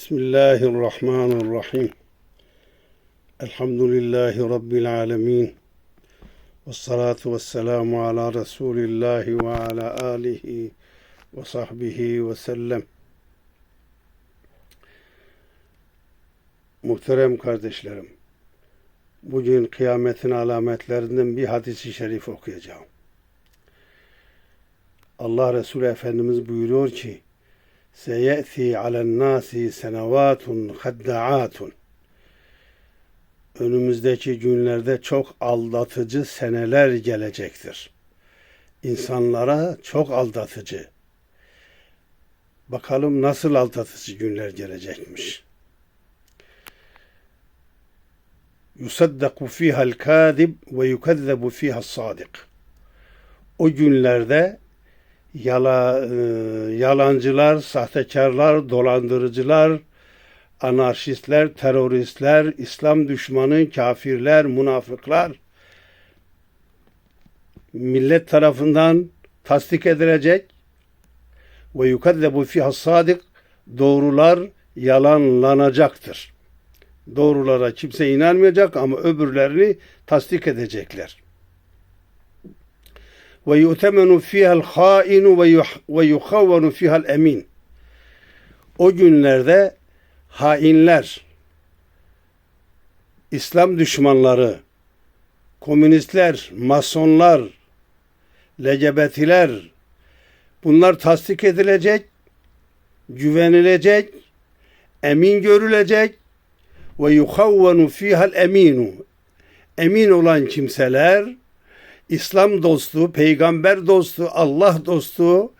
Bismillahirrahmanirrahim. Elhamdülillahi Rabbil alemin. Ve salatu ve selamu ala Resulillahi ve ala alihi ve sahbihi ve sellem. Muhterem kardeşlerim, bugün kıyametin alametlerinden bir hadisi şerif okuyacağım. Allah Resulü Efendimiz buyuruyor ki, Seyeti alen nasi senevatun hadda'atun. Önümüzdeki günlerde çok aldatıcı seneler gelecektir. İnsanlara çok aldatıcı. Bakalım nasıl aldatıcı günler gelecekmiş. Yusaddaku fiha'l kadib ve yukezzebu fiha's sadik. O günlerde yala, e, yalancılar, sahtekarlar, dolandırıcılar, anarşistler, teröristler, İslam düşmanı, kafirler, münafıklar millet tarafından tasdik edilecek ve yukaddebu fiha sadık doğrular yalanlanacaktır. Doğrulara kimse inanmayacak ama öbürlerini tasdik edecekler ve yu'temenu fiha'l hainu ve yuhavvanu fiha'l emin. O günlerde hainler, İslam düşmanları, komünistler, masonlar, LGBT'ler bunlar tasdik edilecek, güvenilecek, emin görülecek ve yuhavvanu fiha'l eminu. Emin olan kimseler İslam dostu, peygamber dostu, Allah dostu,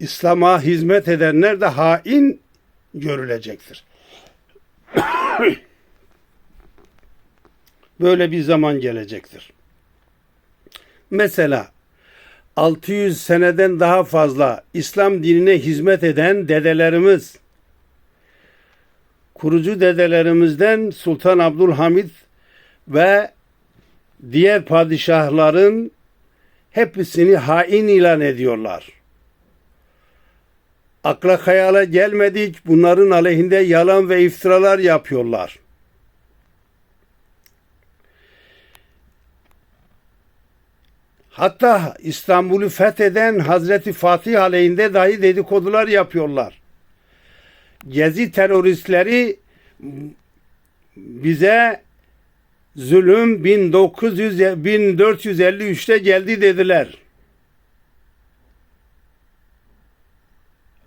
İslam'a hizmet edenler de hain görülecektir. Böyle bir zaman gelecektir. Mesela 600 seneden daha fazla İslam dinine hizmet eden dedelerimiz, kurucu dedelerimizden Sultan Abdülhamid ve diğer padişahların hepsini hain ilan ediyorlar. Akla hayala gelmedik bunların aleyhinde yalan ve iftiralar yapıyorlar. Hatta İstanbul'u fetheden Hazreti Fatih aleyhinde dahi dedikodular yapıyorlar. Gezi teröristleri bize zulüm 1900 1453'te geldi dediler.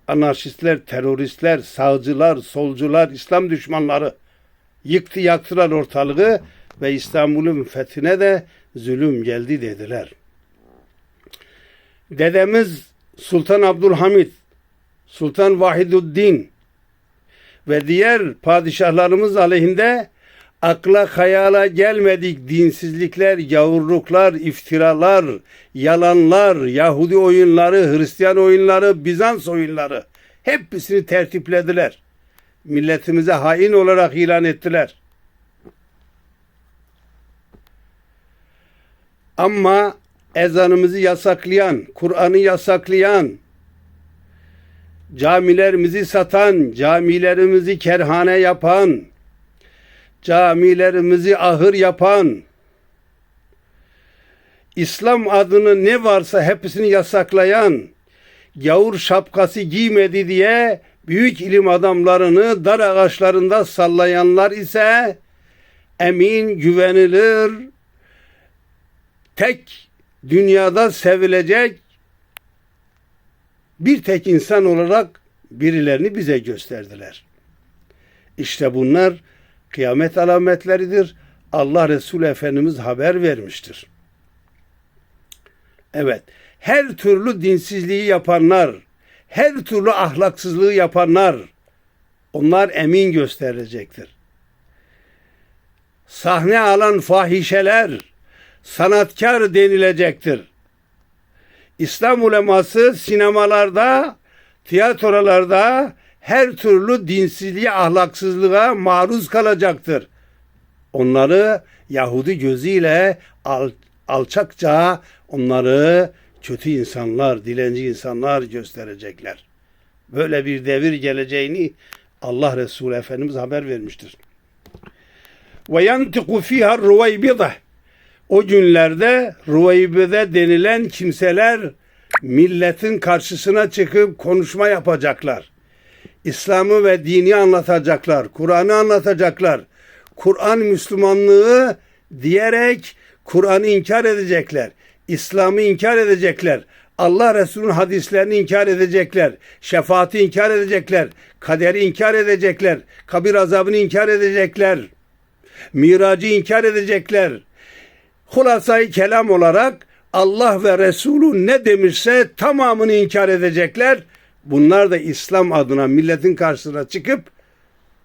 Anarşistler, teröristler, sağcılar, solcular, İslam düşmanları yıktı yaktılar ortalığı ve İstanbul'un fethine de zulüm geldi dediler. Dedemiz Sultan Abdülhamid, Sultan Vahiduddin ve diğer padişahlarımız aleyhinde akla hayala gelmedik dinsizlikler, gavurluklar, iftiralar, yalanlar, Yahudi oyunları, Hristiyan oyunları, Bizans oyunları hepsini tertiplediler. Milletimize hain olarak ilan ettiler. Ama ezanımızı yasaklayan, Kur'an'ı yasaklayan, camilerimizi satan, camilerimizi kerhane yapan, camilerimizi ahır yapan, İslam adını ne varsa hepsini yasaklayan, gavur şapkası giymedi diye büyük ilim adamlarını dar ağaçlarında sallayanlar ise emin, güvenilir, tek dünyada sevilecek bir tek insan olarak birilerini bize gösterdiler. İşte bunlar kıyamet alametleridir. Allah Resulü Efendimiz haber vermiştir. Evet, her türlü dinsizliği yapanlar, her türlü ahlaksızlığı yapanlar, onlar emin gösterilecektir. Sahne alan fahişeler, sanatkar denilecektir. İslam uleması sinemalarda, tiyatrolarda, her türlü dinsizliğe, ahlaksızlığa maruz kalacaktır. Onları Yahudi gözüyle al, alçakça onları kötü insanlar, dilenci insanlar gösterecekler. Böyle bir devir geleceğini Allah Resulü Efendimiz haber vermiştir. Ve yantiku fiha ruvaybida. O günlerde ruvaybide denilen kimseler milletin karşısına çıkıp konuşma yapacaklar. İslam'ı ve dini anlatacaklar. Kur'an'ı anlatacaklar. Kur'an Müslümanlığı diyerek Kur'an'ı inkar edecekler. İslam'ı inkar edecekler. Allah Resulü'nün hadislerini inkar edecekler. Şefaati inkar edecekler. Kaderi inkar edecekler. Kabir azabını inkar edecekler. Miracı inkar edecekler. Hulasayı kelam olarak Allah ve Resulü ne demişse tamamını inkar edecekler. Bunlar da İslam adına milletin karşısına çıkıp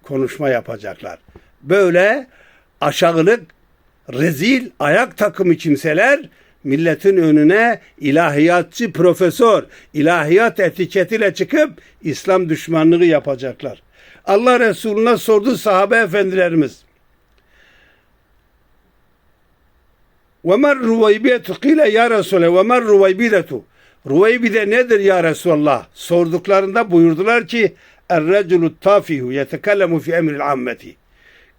konuşma yapacaklar. Böyle aşağılık, rezil, ayak takımı kimseler milletin önüne ilahiyatçı profesör, ilahiyat etiketiyle çıkıp İslam düşmanlığı yapacaklar. Allah Resulüne sordu sahabe efendilerimiz. وَمَا الرُّوَيْبِيَةُ قِيلَ يَا رَسُولَ وَمَا الرُّوَيْبِيَةُ Ruveybi'de nedir ya Resulallah? Sorduklarında buyurdular ki Er-reculü tafihu yetekellemu fi emril ammeti.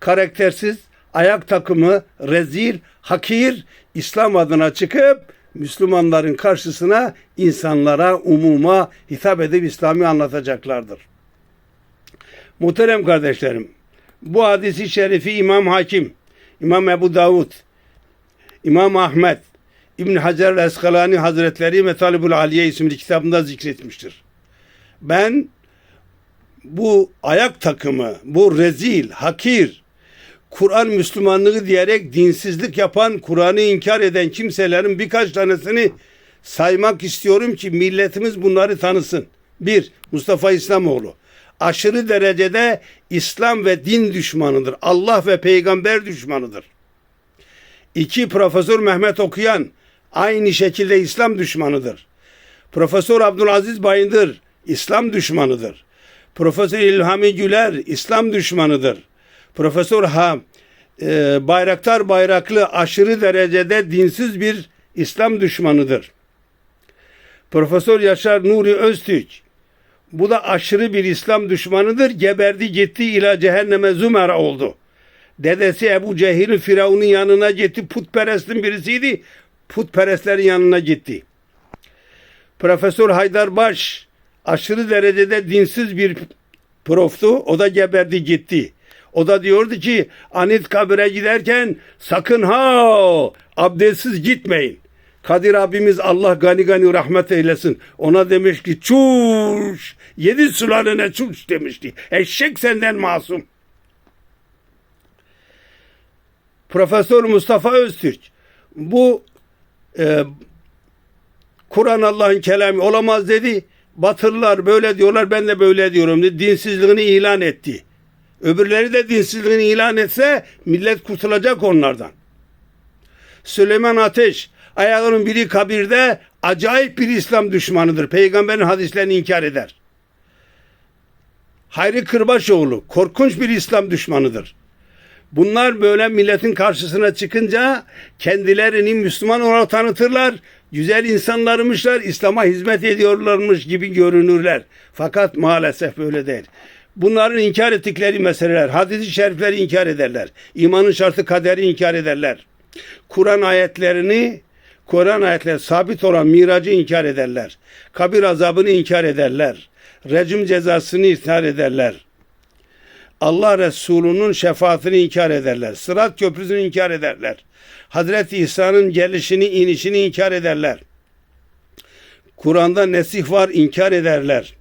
Karaktersiz, ayak takımı, rezil, hakir, İslam adına çıkıp Müslümanların karşısına insanlara, umuma hitap edip İslam'ı anlatacaklardır. Muhterem kardeşlerim, bu hadisi şerifi İmam Hakim, İmam Ebu Davud, İmam Ahmet, İbn Hacer el-Eskalani Hazretleri Metalibul Aliye isimli kitabında zikretmiştir. Ben bu ayak takımı, bu rezil, hakir, Kur'an Müslümanlığı diyerek dinsizlik yapan, Kur'an'ı inkar eden kimselerin birkaç tanesini saymak istiyorum ki milletimiz bunları tanısın. Bir, Mustafa İslamoğlu. Aşırı derecede İslam ve din düşmanıdır. Allah ve peygamber düşmanıdır. İki, Profesör Mehmet Okuyan aynı şekilde İslam düşmanıdır. Profesör Abdülaziz Bayındır İslam düşmanıdır. Profesör İlhami Güler İslam düşmanıdır. Profesör Ha e, Bayraktar Bayraklı aşırı derecede dinsiz bir İslam düşmanıdır. Profesör Yaşar Nuri Öztürk bu da aşırı bir İslam düşmanıdır. Geberdi gitti ila cehenneme zümera oldu. Dedesi Ebu Cehil'in Firavun'un yanına gitti. Putperestin birisiydi. Putperestlerin yanına gitti. Profesör Haydar Baş aşırı derecede dinsiz bir proftu. O da geberdi gitti. O da diyordu ki Anit kabire giderken sakın ha abdestsiz gitmeyin. Kadir abimiz Allah gani gani rahmet eylesin. Ona demiş ki çuş yedi sularına çuş demişti. Eşek senden masum. Profesör Mustafa Öztürk bu e, Kur'an Allah'ın kelamı olamaz dedi. Batırlar böyle diyorlar ben de böyle diyorum dedi. Dinsizliğini ilan etti. Öbürleri de dinsizliğini ilan etse millet kurtulacak onlardan. Süleyman Ateş ayağının biri kabirde acayip bir İslam düşmanıdır. Peygamberin hadislerini inkar eder. Hayri Kırbaşoğlu korkunç bir İslam düşmanıdır. Bunlar böyle milletin karşısına çıkınca kendilerini Müslüman olarak tanıtırlar. Güzel insanlarmışlar, İslam'a hizmet ediyorlarmış gibi görünürler. Fakat maalesef böyle değil. Bunların inkar ettikleri meseleler, hadis-i şerifleri inkar ederler. İmanın şartı kaderi inkar ederler. Kur'an ayetlerini, Kur'an ayetleri sabit olan miracı inkar ederler. Kabir azabını inkar ederler. Recim cezasını inkar ederler. Allah Resulü'nün şefaatini inkar ederler. Sırat köprüsünü inkar ederler. Hazreti İsa'nın gelişini, inişini inkar ederler. Kur'an'da nesih var inkar ederler.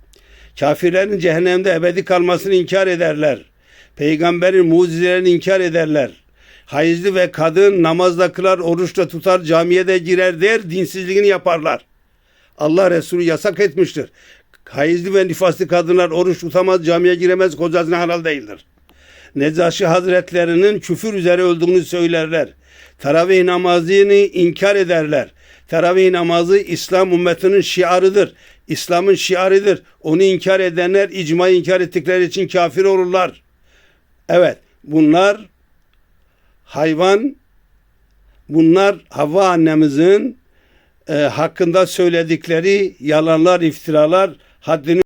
Kafirlerin cehennemde ebedi kalmasını inkar ederler. Peygamberin mucizelerini inkar ederler. Hayızlı ve kadın namazda kılar, oruçta tutar, camiye de girer der, dinsizliğini yaparlar. Allah Resulü yasak etmiştir. Hayızlı ve nifaslı kadınlar oruç tutamaz, camiye giremez, kocasına halal değildir. Necaşi Hazretlerinin küfür üzere öldüğünü söylerler. Teravih namazını inkar ederler. Teravih namazı İslam ümmetinin şiarıdır. İslam'ın şiarıdır. Onu inkar edenler icmayı inkar ettikleri için kafir olurlar. Evet bunlar hayvan bunlar Havva annemizin e, hakkında söyledikleri yalanlar, iftiralar haddini